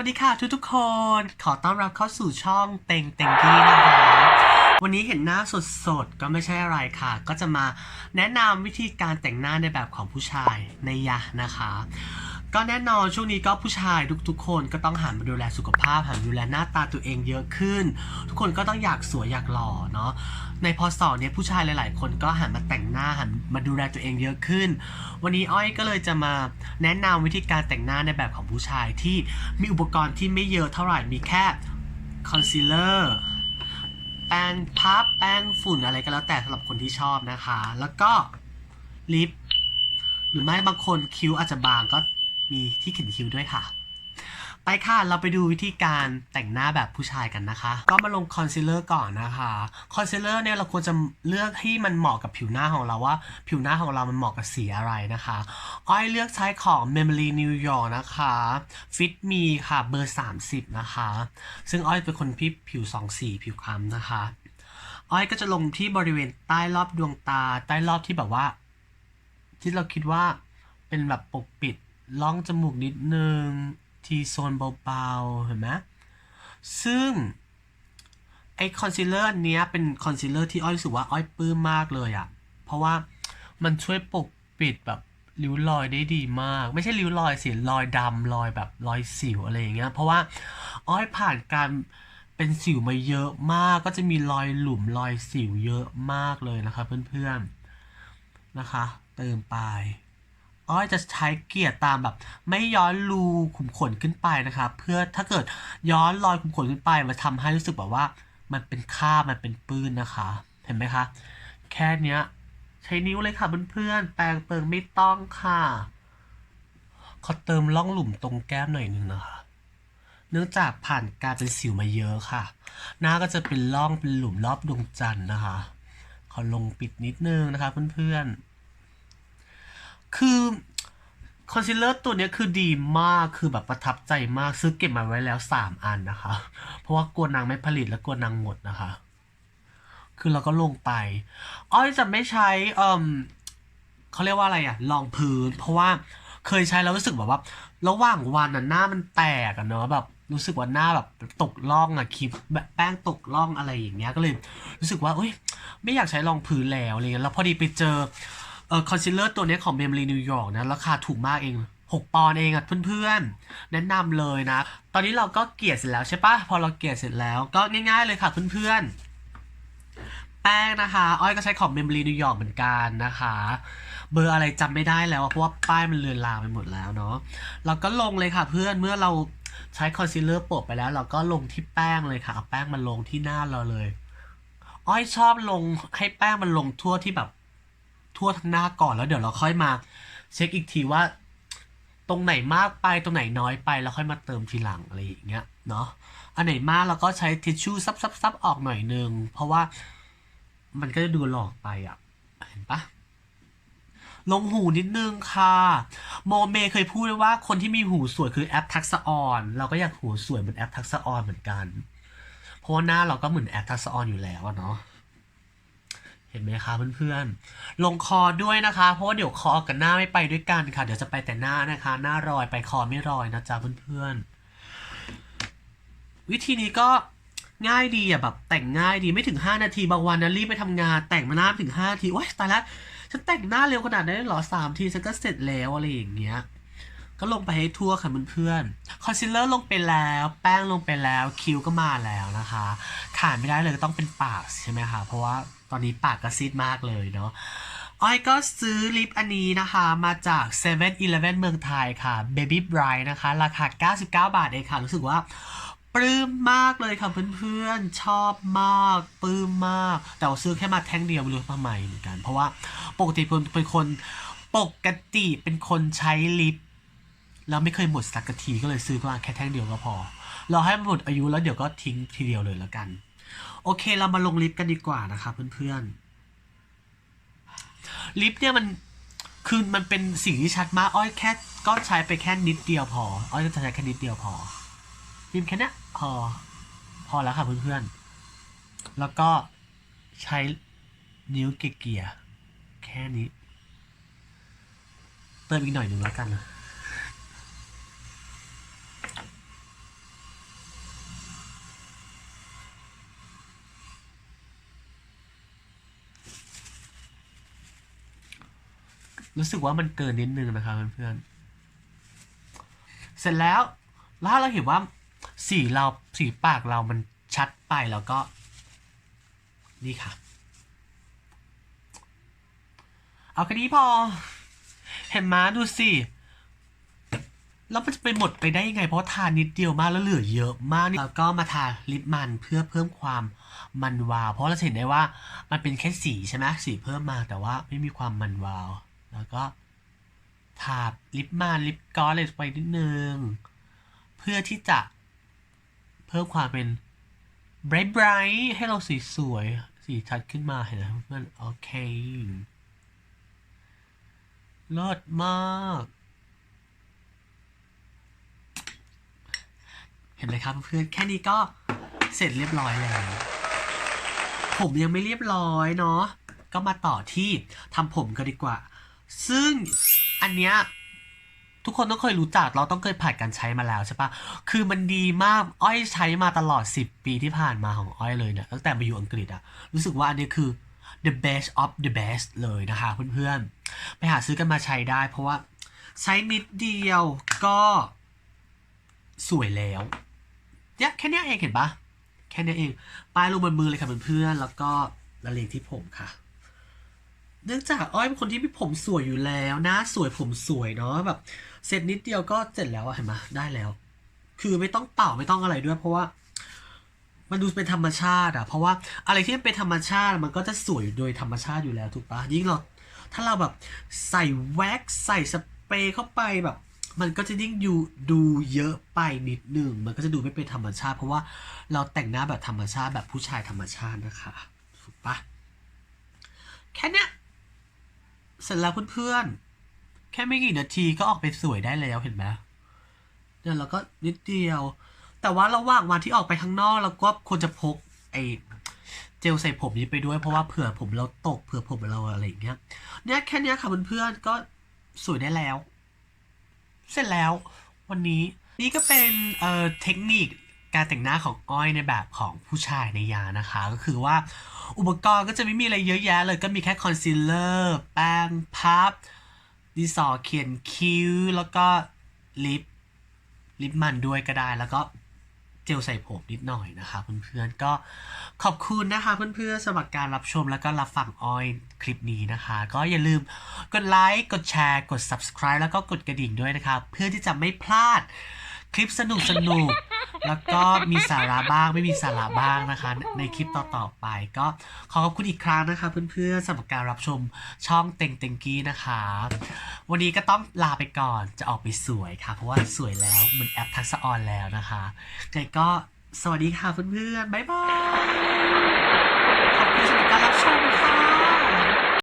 วัสดีค่ะทุกทุกๆคน ขอต้อนรับเข้าสู่ช่องเต็งเต็งกี้นะคะ วันนี้เห็นหน้าสดๆ ก็ไม่ใช่อะไรค่ะ ก็จะมาแนะนำวิธีการแต่งหน้าในแบบของผู้ชายในยะนะคะ ก็แน่นอนช่วงนี้ก็ผู้ชายทุกๆ คนก็ต้องหันมาดูแลสุขภาพหันมาดูแลหน้าตาตัวเองเยอะขึ้น ทุกคนก็ต้องอยากสวยอยากหล่อเนาะในพศเนี้ยผู้ชายหลาย ๆ คนก็หันมาแต่งหน้าหันมาดูแลตัวเองเยอะขึ้น วันนี้อ้อยก็เลยจะมาแนะนำวิธีการแต่งหน้าในแบบของผู้ชายที่มีอุปกรณ์ที่ไม่เยอะเท่าไหร่มีแค่คอนซีลเลอร์แป้งพับแป้งฝุ่นอะไรก็แล้วแต่สำหรับคนที่ชอบนะคะ แล้วก็ลิปหรือไม่บางคนคิ้วอาจจะบางก็ มีที่เขียนคิ้วด้วยค่ะ ไปค่ะ เราไปดูวิธีการแต่งหน้าแบบผู้ชายกันนะคะ ก็มาลงคอนซีลเลอร์ก่อนนะคะ คอนซีลเลอร์เนี่ยเราควรจะเลือกที่มันเหมาะกับผิวหน้าของเราว่า ผิวหน้าของเรามันเหมาะกับสีอะไรนะคะอ้อยเลือกใช้ของ Memory New York นะคะ Fit Me ค่ะเบอร์ 30 นะคะ ซึ่งอ้อยเป็นคนพี่ผิวสองสีผิวคล้ำนะคะ อ้อยก็จะลงที่บริเวณใต้รอบดวงตา ใต้รอบที่แบบว่า ที่เราคิดว่าเป็นแบบปกปิด ล่องจมูกนิดนึง ทีโซนเบาๆ เห็นไหมซึ่ง ไอคอนซีลเลอร์อันเนี้ยเป็นคอนซีลเลอร์ที่อ้อยรู้สึกว่าอ้อยปลื้มมากเลยอะ่ะ เพราะว่ามันช่วยปกปิดแบบริ้วรอยได้ดีมาก ไม่ใช่ริ้วรอยสิรอยดำรอยแบบรอยสิวอะไรอย่างเงี้ย เพราะว่าอ้อยผ่านการเป็นสิวมาเยอะมาก ก็จะมีรอยหลุมรอยสิวเยอะมากเลยนะคะเพื่อนๆ นะคะ เติมไป อ้อยจะใช้เกลี่ยตามแบบ ไม่ย้อนรูขุมขนขึ้นไปนะคะเพื่อถ้าเกิดย้อนรอยขุมขนขึ้นไปมันทำให้รู้สึกแบบว่า มันเป็นครามันเป็นปื้นนะคะ เห็นไหมคะ แค่เนี้ย ใช้นิ้วเลยค่ะเพื่อนๆแปรงเปิงไม่ต้องค่ะขอเติมล่องหลุมตรงแก้มหน่อยนึงนะคะเนื่องจากผ่านการเป็นสิวมาเยอะค่ะ หน้าก็จะเป็นร่องเป็นหลุมรอบดวงจันทร์นะคะ ขอลงปิดนิดนึงนะคะเพื่อนๆ คือคอนซีลเลอร์ตัวเนี้ยคือดีมาก คือแบบประทับใจมาก ซื้อเก็บมาไว้แล้ว3อันนะคะ เพราะว่ากลัวนางไม่ผลิตและกลัวนางหมดนะคะ คือเราก็ลงไป อ้อยจะไม่ใช้เอ่มเขาเรียกว่าอะไรอะรองพื้น เพราะว่าเคยใช้แล้วรู้สึกแบบว่า ระหว่างวันน่ะหน้ามันแตกอะเนาะแบบรู้สึกว่าหน้าแบบตกล่องอะคลิปแบบแป้งตกล่องอะไรอย่างเงี้ยก็เลย รู้สึกว่าเอ้ยไม่อยากใช้รองพื้นแล้วอะไรเงี้ยแล้วพอดีไปเจอ เออคอนซีลเลอร์ตัวนี้ของ Memory New York นะ ราคาถูกมากเอง 6 ปอนด์เองอะเพื่อนๆ แนะนำเลยนะ ตอนนี้เราก็เกลี่ยเสร็จแล้วใช่ปะพอเราเกลี่ยเสร็จแล้วก็ง่ายๆเลยค่ะเพื่อนๆ แป้งนะคะ อ้อยก็ใช้ของ Memory New York เหมือนกันนะคะ เบอร์อะไรจำไม่ได้แล้วเพราะว่าป้ายมันเลือนลางไปหมดแล้วเนาะเราก็ลงเลยค่ะเพื่อนเมื่อเราใช้คอนซีลเลอร์โปะไปแล้ว เราก็ลงที่แป้งเลยค่ะเอาแป้งมาลงที่หน้าเราเลย อ้อยชอบลงให้แป้งมันลงทั่วที่แบบ ทั่วทั้งหน้าก่อนแล้วเดี๋ยวเราค่อยมา เช็คอีกทีว่า ตรงไหนมากไปตรงไหนน้อยไปแล้วค่อยมาเติมทีหลังอะไรอย่างเงี้ยเนาะอันไหนมากเราก็ใช้ทิชชู่ซับซับซับออกหน่อยนึงเพราะว่ามันก็จะดูหลอกไปอะเห็นปะลงหูนิดนึงค่ะ โมเมเคยพูดว้ว่าคนที่มีหูสวยคือแอปทักษออนเราก็อยากหูสวยเหมือนแอปทักษออนเหมือนกัน เพราะว่าหน้าเราก็เหมือนแอปทักษออนอยู่แล้วเนาะ ห็นไหมคะเพื่อนๆ ลงคอด้วยนะคะ เพราะว่าเดี๋ยวคอกับหน้าไม่ไปด้วยกันค่ะ เดี๋ยวจะไปแต่หน้านะคะ หน้ารอยไปคอไม่รอยนะจ๊ะเพื่อนๆ วิธีนี้ก็ง่ายดีอะแบบแต่งง่ายดีไม่ถึง 5 นาทีบางวันนะรีบไปทำงานแต่งมาหน้าถึง5นาทีโอ๊ยตายแล้วฉันแต่งหน้าเร็วขนาดนั้นหรอสามทีฉันก็เสร็จแล้วอะไรอย่างเงี้ย ก็ลงไปให้ทั่วค่ะเพื่อนๆคอนซีลเลอร์ลงไปแล้ว แป้งลงไปแล้วคิ้วก็มาแล้วนะคะขาดไม่ได้เลยก็ต้องเป็นปากใช่ไหมคะเพราะว่าตอนนี้ปากก็ซีดมากเลยเนาะอ้อยก็ซื้อลิปอันนี้นะคะมาจาก7 e เ e ่ e อเมืองไทยค่ะ Baby Bright นะคะ ราคา 99 บาทเองค่ะ รู้สึกว่าปลื้มมากเลยค่ะเพื่อนๆ ชอบมากปลื้มมาก แต่ว่าซื้อแค่มาแท่งเดียวไม่รู้ทำไมเหมือนกัน เพราะว่าปกติเป็นคนปกติเป็นคนใช้ลิป แล้วไม่เคยหมดสักทีก็เลยซื้อมาแค่แท่งเดียวก็พอเราให้มันหมดอายุแล้วเดี๋ยวก็ทิ้งทีเดียวเลยแล้วกัน โอเคเรามาลงลิปกันดีกว่านะคะเพื่อนๆลิปเนี่ยมันคือมันเป็นสิ่งที่ชัดมากอ้อยแค่ก็ใช้ไปแค่นิดเดียวพออ้อยจะใช้แค่นิดเดียวพอลิปแค่นี้พอพอแล้วค่ะเพื่อนๆแล้วก็ใช้นิ้วเกี่ยแค่นี้ เติมอีกหน่อยหนึ่งแล้วกันนะ รู้สึกว่ามันเกินนิดนึงนะคะเพื่อนๆเสร็จแล้วแล้วถ้าเราเห็นว่าสีเราสีปากเรามันชัดไปแล้วก็ นี่ค่ะ เอาแค่นี้พอ เห็นมาดูสิแล้วมันจะไปหมดไปได้ยังไง เพราะทานิดเดียวมากแล้วเหลือเยอะมากนี่แล้วก็มาทาลิปมันเพื่อเพิ่มความมันวาว เพราะเราเห็นได้ว่ามันเป็นแค่สีใช่ไหมสีเพิ่มมาแต่ว่าไม่มีความมันวาว แล้วก็ทาลิปมันลิปกอสอะไรไปนิดนึง เพื่อที่จะเพิ่มความเป็น bright bright ให้เราสีสวย สีชัดขึ้นมาเห็นไหมเพื่อนโอเคเลิศมาก เห็นไหมครับเพื่อนแค่นี้ก็เสร็จเรียบร้อยแล้ว ผมยังไม่เรียบร้อยเนาะก็มาต่อที่ทำผมกันดีกว่า ซึ่งอันเนี้ยทุกคนต้องเคยรู้จักเราต้องเคยผ่านการใช้มาแล้วใช่ปะคือมันดีมากอ้อยใช้มาตลอด 10 ปีที่ผ่านมาของอ้อยเลยเนี่ยตั้งแต่มาอยู่อังกฤษอะรู้สึกว่าอันนี้คือ the best of the best เลยนะคะเพื่อนๆ ไปหาซื้อกันมาใช้ได้ เพราะว่าใช้นิดเดียวก็สวยแล้วเนี่ยแค่เนี้ยเองเห็นปะแค่เนี้ยเองป้ายลงบนมือเลยค่ะเพื่อนๆแล้วก็ละเลงที่ผมค่ะ เนื่องจากอ้อยเป็นคนที่มีผมสวยอยู่แล้วหน้าสวยผมสวยเนาะแบบเสร็จนิดเดียวก็เสร็จแล้วอะเห็นไหมได้แล้ว คือไม่ต้องเป่าไม่ต้องอะไรด้วย เพราะว่า มันดูเป็นธรรมชาติอะเพราะว่าอะไรที่มันเป็นธรรมชาติมันก็จะสวยโดยธรรมชาติอยู่แล้วถูกปะยิ่งเราถ้าเราแบบใส่แว็กใส่สเปรย์เข้าไปแบบ มันก็จะยิ่งดูดูเยอะไปนิดหนึ่งมันก็จะดูไม่เป็นธรรมชาติ เพราะว่าเราแต่งหน้าแบบธรรมชาติแบบผู้ชายธรรมชาตินะคะถูกปะแค่นี้ เสร็จแล้วเพื่อนๆ แค่ไม่กี่นาทีก็ออกไปสวยได้แล้วเห็นไหมเนี่ยวเราก็นิดเดียว แต่ว่าระหว่างวันที่ออกไปข้างนอกเราก็ควรจะพกไอ้เจลใส่ผมนี้ไปด้วยเพราะว่าเผื่อผมเราตกเผื่อผมเราอะไรอย่างเงี้ย เนี่ยแค่เนี้ยค่ะเพื่อนๆก็สวยได้แล้ว เสร็จแล้ววันนี้นี่ก็เป็นเอ่อเทคนิคการแต่งหน้าของอ้อยในแบบของผู้ชายในยานะคะ ก็คือว่า อุปกรณ์ก็จะไม่มีอะไรเยอะแยะเลยก็มีแค่คอนซีลเลอร์แป้งพับดินสอเขียนคิ้ว แล้วก็ลิปลิปมันด้วยก็ได้แล้วก็เจลใส่ผมนิดหน่อยนะคะเพื่อนๆก็ขอบคุณนะคะเพื่อนๆสำหรับการรับชมแล้วก็รับฟังออยคลิปนี้นะคะ ก็อย่าลืมกดไลค์กดแชร์ กด subscribe แล้วก็กดกระดิ่งด้วยนะคะ เพื่อที่จะไม่พลาด คลิปสนุกสนุกแล้วก็มีสาระบ้างไม่มีสาระบ้างนะคะ ในคลิปต่อๆไป ก็ขอขอบคุณอีกครั้งนะคะ เพื่อนๆสำหรับการรับชมช่องเต็งเต็งกี้นะคะ วันนี้ก็ต้องลาไปก่อนจะออกไปสวยค่ะ เพราะว่าสวยแล้วเหมือนแอปทักษะออนแล้วนะคะไงก็สวัสดีค่ะเพื่อนๆบ๊ายบายขอบคุณสำหรับการรับชมค่ะ